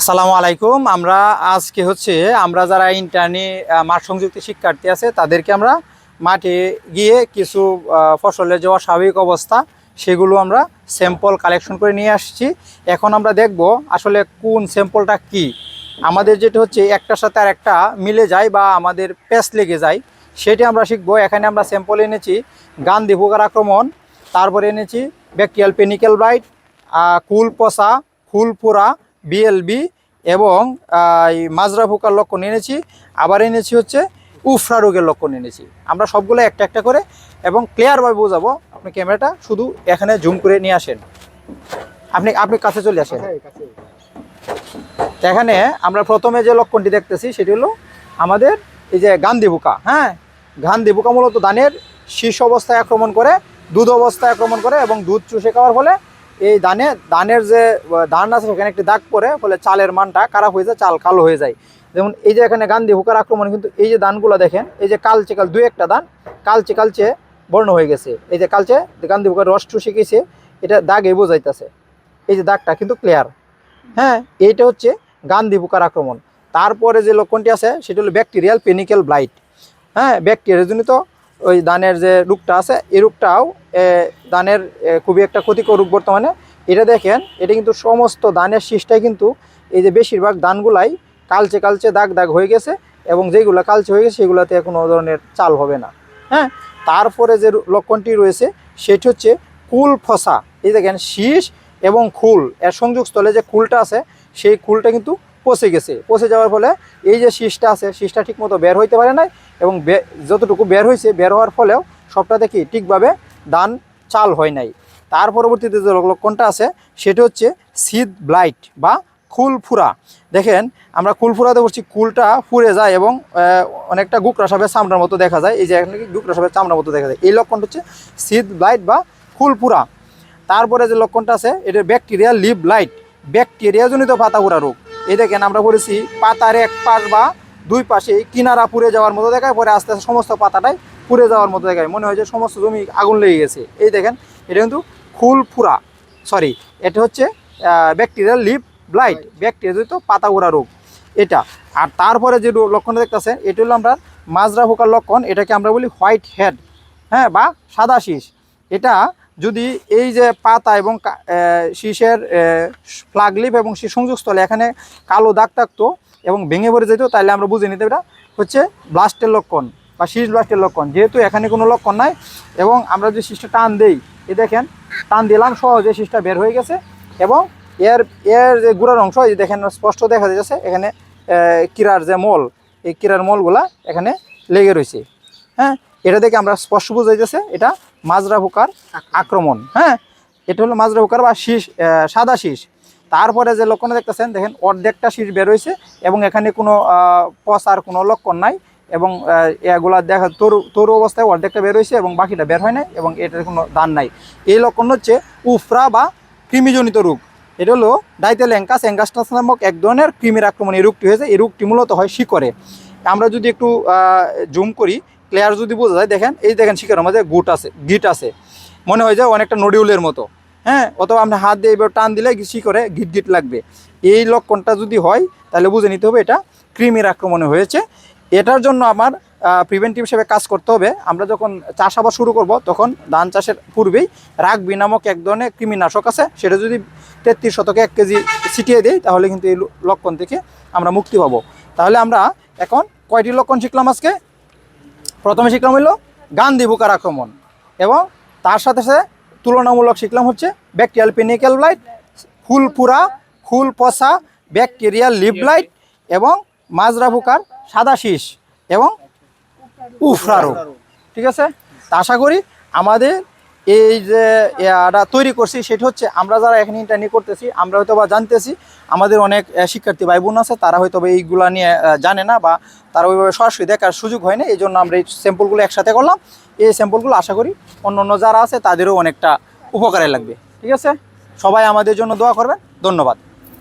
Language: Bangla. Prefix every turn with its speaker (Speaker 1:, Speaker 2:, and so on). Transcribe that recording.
Speaker 1: আসসালামু আলাইকুম। আমরা আজকে হচ্ছে, আমরা যারা ইন্টারনি মাঠ সংযুক্ত শিক্ষার্থী আছে, তাদেরকে আমরা মাঠে গিয়ে কিছু ফসলের যে অস্বাভাবিক অবস্থা, সেগুলো আমরা স্যাম্পল কালেকশন করে নিয়ে আসছি। এখন আমরা দেখব আসলে কোন স্যাম্পলটা কি। আমাদের যেটা হচ্ছে, একটার সাথে আর একটা মিলে যায় বা আমাদের প্যাস লেগে যায়, সেটি আমরা শিখব। এখানে আমরা স্যাম্পল এনেছি, গান্ধী পোকার আক্রমণ, তারপরে এনেছি ব্যাকটেরিয়াল পেনিক্যাল ব্রাইট কুল পচা, ফুল পোড়া বিএলবি এবং মাজরা পোকার লক্ষণ এনেছি। আবার এনেছি হচ্ছে উফরা রোগের লক্ষণ এনেছি। আমরা সবগুলো একটা একটা করে এবং ক্লিয়ারভাবে বোঝাবো। আপনি ক্যামেরাটা শুধু এখানে জুম করে নিয়ে আসেন। আপনি আপনি কাছে চলে আসেন। এখানে আমরা প্রথমে যে লক্ষণটি দেখতেছি সেটি হলো আমাদের এই যে গান্ধী পোকা হ্যাঁ? গান্ধী পোকা মূলত ধানের শীর্ষ অবস্থায় আক্রমণ করে দুধ অবস্থায় আক্রমণ করে এবং দুধ চুষে খাওয়ার ফলে এই ধানে, ধানের যে ধান আছে সেখানে একটি দাগ পড়ে, ফলে চালের মানটা খারাপ হয়ে যায়, চাল কালো হয়ে যায়। যেমন এই যে এখানে গান্ধী পোকার আক্রমণ, কিন্তু এই যে ধানগুলো দেখেন, এই যে কালচে কাল, দুই একটা ধান কালচে কালচে বর্ণ হয়ে গেছে। এই যে কালচে গান্ধী পোকার রস চুষে গেছে এটা দাগে বোঝাইতেছে। এই যে দাগটা কিন্তু ক্লিয়ার হ্যাঁ এইটা হচ্ছে গান্ধী পোকার আক্রমণ। তারপরে যে লক্ষণটি আছে, সেটা হলো ব্যাকটেরিয়াল পেনিক্যাল ব্লাইট হ্যাঁ ব্যাকটেরিয়া জনিত ওই ধানের যে রূপটা আছে এই রোগটাও এ, ধানের খুবই একটা ক্ষতিকর রোগ বর্তমানে। এটা দেখেন এটা কিন্তু সমস্ত ধানের শীষটাই কিন্তু এই যে বেশিরভাগ ধানগুলাই কালচে কালচে দাগ দাগ হয়ে গেছে এবং যেগুলো কালচে হয়ে গেছে সেগুলোতে কোনো ধরনের চাল হবে না। হ্যাঁ তারপরে যে লক্ষণটি রয়েছে সেটি হচ্ছে কুল ফসা। এই দেখেন শীষ এবং খুল এর সংযোগস্থলে যে খুলটা আছে সেই খুলটা কিন্তু পচে গেছে। পচে যাওয়ার ফলে এই যে শীষটা আছে, শীষটা ঠিকমতো বের হইতে পারে নাই এবং যতটুকু বের হয়েছে বের হওয়ার ফলেও সবটা দেখি ঠিকভাবে ধান চাল হয় নাই। তার পরবর্তীতে যে লক্ষণটা আছে, সেটা হচ্ছে সিদ ব্লাইট বা খুল ফুরা দেখেন, আমরা কুল ফুরাতে বলছি কুলটা ফুরে যায় এবং অনেকটা গুকরা সাপের চামড়ার মতো দেখা যায়। এই যে এখানে গুকরা সাপের চামড়ার মতো দেখা যায়। এই লক্ষণটা হচ্ছে সিদ ব্লাইট বা ফুল ফুরা তারপরে যে লক্ষণটা আছে, এটা ব্যাকটেরিয়া লিভ লাইট। ব্যাকটেরিয়াজনিত পাতা পুরা রোগ। এই দেখেন আমরা বলেছি পাতার এক পাশ বা দুই পাশে কিনারা পুড়ে যাওয়ার মতো দেখায় পরে আস্তে আস্তে সমস্ত পাতাটাই পুড়ে যাওয়ার মতো দেখায়। মনে হয় যে সমস্ত জমি আগুন লেগে গেছে। এই দেখেন এটা কিন্তু ফুল ফুরা। সরি এটা হচ্ছে ব্যাকটেরিয়াল লিভ ব্লাইট ব্যাকটেরিয়াজনিত পাতা উড়া রোগ। এটা। আর তারপরে যে লক্ষণটা দেখতেছেন এটা হলো আমরা মাজরা পোকার লক্ষণ। এটাকে আমরা বলি হোয়াইট হেড হ্যাঁ বা সাদা শীষ। এটা যদি এই যে পাতা এবং শীষের ফ্লাগ লিপ এবং শীষ সংযোগস্থলে এখানে কালো দাগ থাকতো এবং ভেঙে পড়ে যেত তাহলে আমরা বুঝে নিতে এটা হচ্ছে ব্লাস্টের লক্ষণ বা শীষ ব্লাস্টের লক্ষণ। যেহেতু এখানে কোনো লক্ষণ নাই এবং আমরা যদি শীষটা টান দেই এ দেখেন, টান দিলাম, সহজে শীষটা বের হয়ে গেছে এবং এর এর যে গুড়ার অংশ, এই দেখেন, স্পষ্ট দেখা যাচ্ছে, এখানে কিরার যে মল, এই কিরার মলগুলা এখানে লেগে রয়েছে। হ্যাঁ এটা দেখে আমরা স্পষ্ট বোঝা যাচ্ছে এটা মাজরা পোকার আক্রমণ। হ্যাঁ? এটা হলো মাজরা পোকার বা শীষ সাদা শীষ। তারপরে যে লক্ষণ দেখতেছেন দেখেন অর্ধেকটা শীষ বের হয়েছে এবং এখানে কোনো পচার কোনো লক্ষণ নাই এবং এগুলা দেখা তরু তরু অবস্থায় অর্ধেকটা বের হয়েছে এবং বাকিটা বের হয় নাই এবং এটার কোনো দান নাই। এই লক্ষণ হচ্ছে উফরা বা কৃমিজনিত রোগ। এটা হলো ডাইতেল অ্যাঙ্কাস অ্যাঙ্কাসটাস নামক এক ধরনের কৃমির আক্রমণ এই রোগটি হয়েছে। এই রোগটি মূলত হয় শিকড়ে। আমরা যদি একটু জুম করি ক্লিয়ার যদি বোঝা যায়, দেখেন, এই দেখেন শিকড়ের মধ্যে গুট আছে, গিট আছে। মনে হয় যে অনেকটা নডিউলের মতো। হ্যাঁ অথবা আপনি হাত দিয়ে এবার টান দিলে শিকড়ে গিট গিট লাগবে। এই লক্ষণটা যদি হয়, তাহলে বুঝে নিতে হবে এটা কৃমির আক্রমণে হয়েছে। এটার জন্য আমার প্রিভেন্টিভ হিসেবে কাজ করতে হবে। আমরা যখন চাষাবাদ শুরু করব, তখন ধান চাষের পূর্বেই রাগবি নামক এক ধরনের কৃমিনাশক আছে। সেটা যদি তেত্রিশ শতকে এক কেজি ছিটিয়ে দিই, তাহলে কিন্তু এই লক্ষণ থেকে আমরা মুক্তি পাবো। তাহলে আমরা এখন কয়টি লক্ষণ শিখলাম আজকে? প্রথমে শিখলাম হলো গান্ধী বুকার আক্রমণ এবং তার সাথে সাথে তুলনামূলক শিখলাম হচ্ছে ব্যাকটেরিয়াল পেনিক্যাল ব্লাইট ফুল পুরা, ফুল পচা ব্যাকটেরিয়াল লিভ ব্লাইট এবং মাজরা পোকার সাদা শীষ এবং উফরা রোগ। ঠিক আছে? তা আশা করি আমাদের এই যে এটা তৈরি করছি, সেটা হচ্ছে আমরা যারা এখানে ইন্টারনি করতেছি, আমরা হয়তো বা জানতেছি, আমাদের অনেক শিক্ষার্থী ভাই বোন আছে, তারা হয়তো এইগুলা নিয়ে জানে না বা তারা ওইভাবে সরাসরি দেখার সুযোগ হয় না এই জন্য আমরা এই স্যাম্পলগুলো একসাথে করলাম। এই স্যাম্পলগুলো আশা করি অন্য অন্য যারা আছে, তাদেরও অনেকটা উপকারে লাগবে। ঠিক আছে? সবাই আমাদের জন্য দোয়া করবেন। ধন্যবাদ।